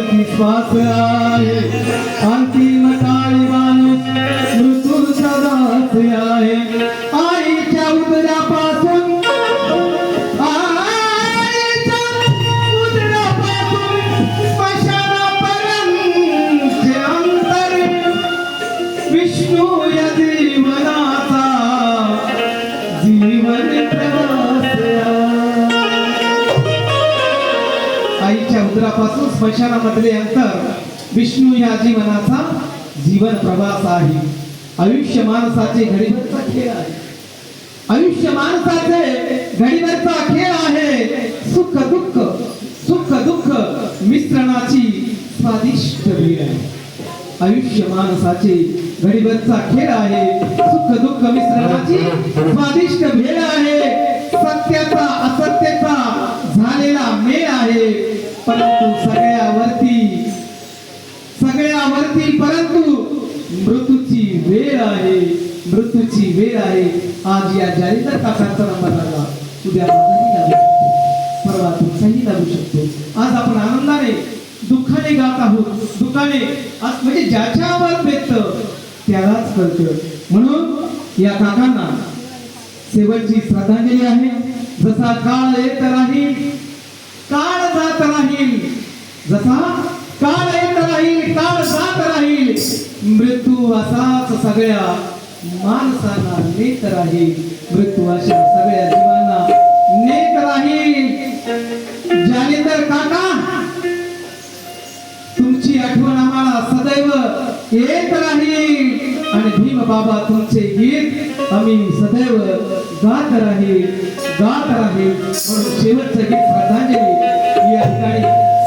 वरती श्वास आहे. अंतिम ताळीबान मृत्यू सदाच आहे. आईच्या उदरापासून आईच्या स्मशानामधले अंतर विष्णू या जीवनाचा जीवन प्रवास आहे. आयुष्य माणसाचे घडीभरचा खेळ आहे. आयुष्य माणसाचे घडीभरचा खेळ आहे. सुख दुःख सुख दुःख मिश्रणाची स्वादिष्ट वेळ आहे. आयुष्य माणसाचे घडीभरचा खेळ आहे. सुख दुःख मिश्रणाची स्वादिष्ट भेळ आहे. सत्याचा असत्याचा झालेला मेळ आहे. परंतु सगळ्यावरती सगळ्यावरती परंतु मृत्यूची वेळ आहे मृत्यूची वेळ आहे. आज या जारीदार काकांचा नंबर लागला. उद्या माझाही लागू शकतो. परवा तुमचाही लागू शकतो. आज आपण आनंदाने दुःखाने गात आहोत. दुःखाने आज म्हणजे ज्याच्यावर भेटत त्यालाच कळत. म्हणून या काकांना शेवटची श्रद्धांजली आहे. जसा काळ येत राहील काळ जात जसा काळ येत राहील काळ जात राहील मृत्यू असाच सगळ्या माणसांना नेत राहील. मृत्यू अशा सगळ्या जीवांना नेत राहील. ज्याने तर काका तुमची आठवण आम्हाला सदैव येत राहील. आणि भीम बाबा तुमचे गीत आम्ही सदैव गात राहील गात राहील. म्हणून शेवटचं गीत श्रद्धांजली.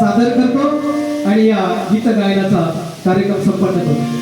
सादर करतो आणि या गीत गायनाचा कार्यक्रम संपन्न करतो.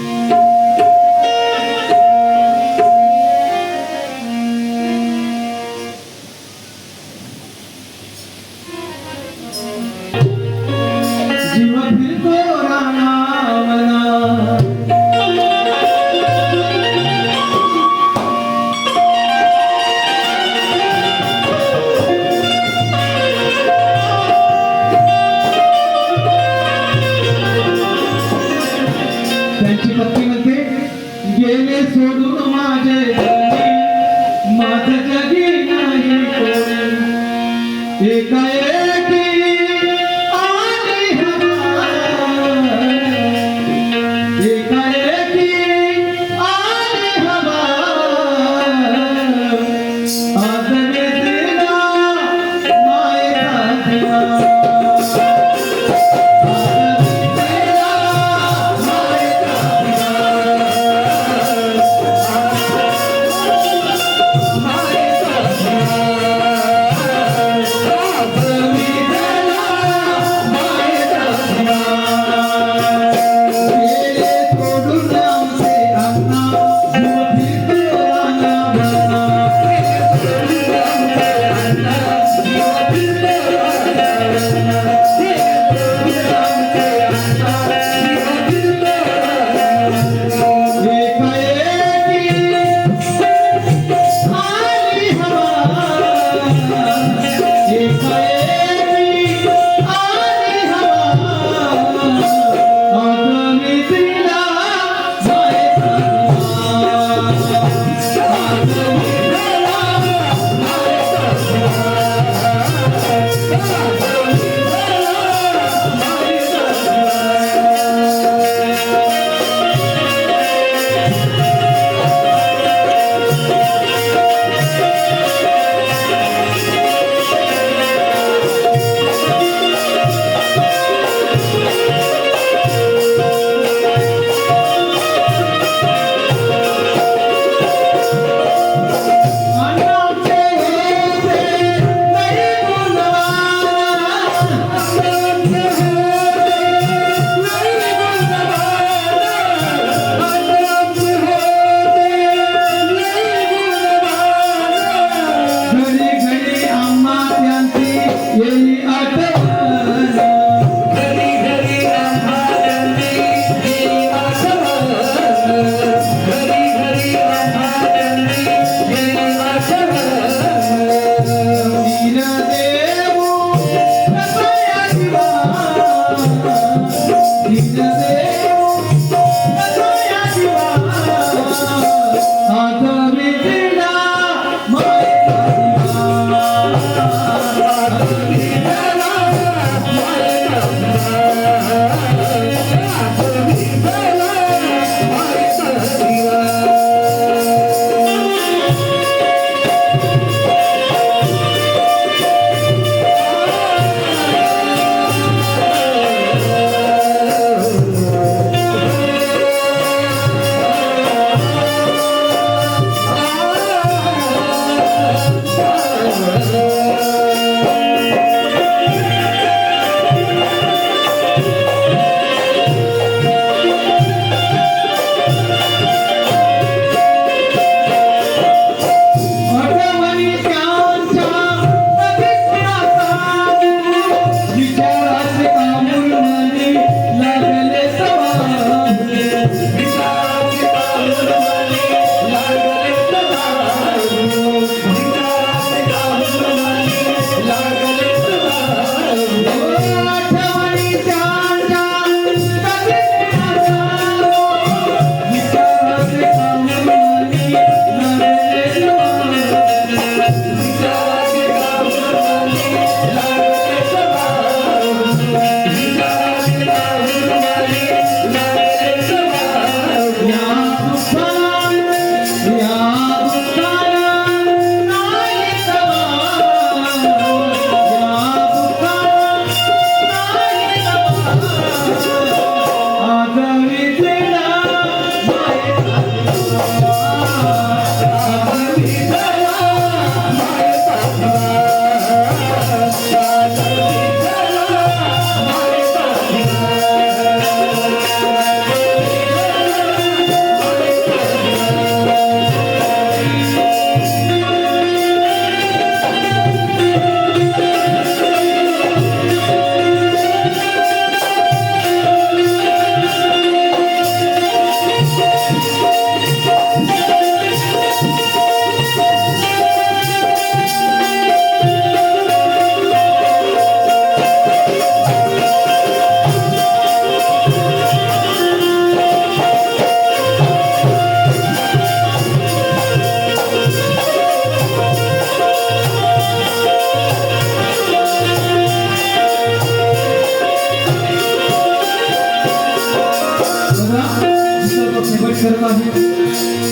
करत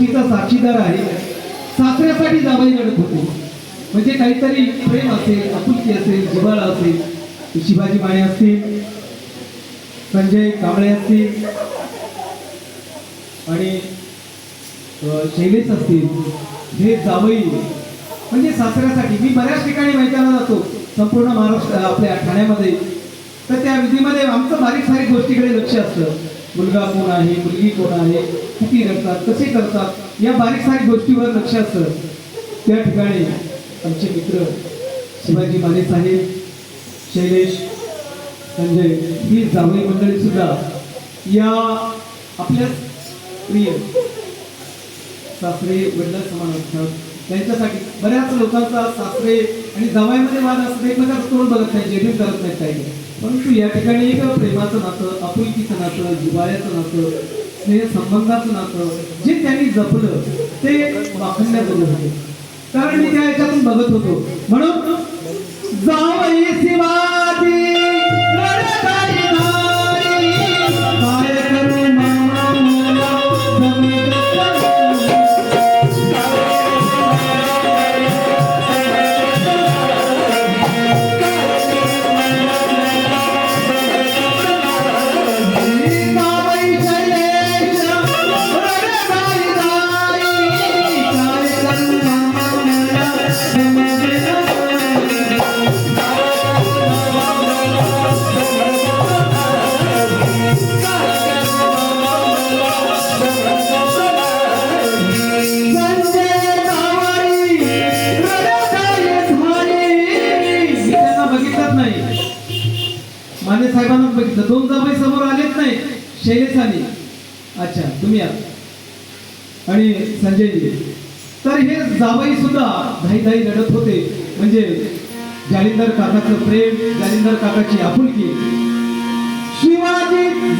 गोष्टीचा साक्षीदार आहे. सासऱ्यासाठी जावई लढत होते. म्हणजे काहीतरी प्रेम असेल आपुलकी असेल जिव्हाळा असेल शिवाजी माने असतील संजय कांबळे असतील आणि शैलेश असतील हे जावई. म्हणजे सासऱ्यासाठी मी बऱ्याच ठिकाणी मैदानाला जातो. संपूर्ण महाराष्ट्र आपल्या ठाण्यामध्ये. तर त्या विधीमध्ये आमचं बारीक सारीक गोष्टीकडे लक्ष असतं. मुलगा कोण आहे मुलगी कोण आहे किती करतात कसे करतात या बारीक सारीक गोष्टीवर लक्ष असतं त्या ठिकाणी आमचे मित्र शिवाजी माने साहेब शैलेश संजय ही जावळी मंडळी सुद्धा या आपल्या प्रिय सासरे वडिला समान असतात त्यांच्यासाठी बऱ्याच लोकांचा सासरे आणि जवाईमध्ये वाद असतात एकमेकांचं तोंड बघत नाही जेवण करत नाहीत काही परंतु या ठिकाणी एक प्रेमाचं नातं आपुलकीचं नातं जिवाळ्याचं नातं स्नेह संबंधाचं नातं जे त्यांनी जपलं ते वाखण्याजोगं होते. कारण मी त्या याच्यातून बघत होतो. म्हणून जावई शिवाजी! शैलेशाने अच्छा तुम्ही या. आणि संजय तर हे जावई सुद्धा धाई धाई लढत होते. म्हणजे जालिंदर काकाचं प्रेम जालिंदर काकाची आपुलकी. शिवाजी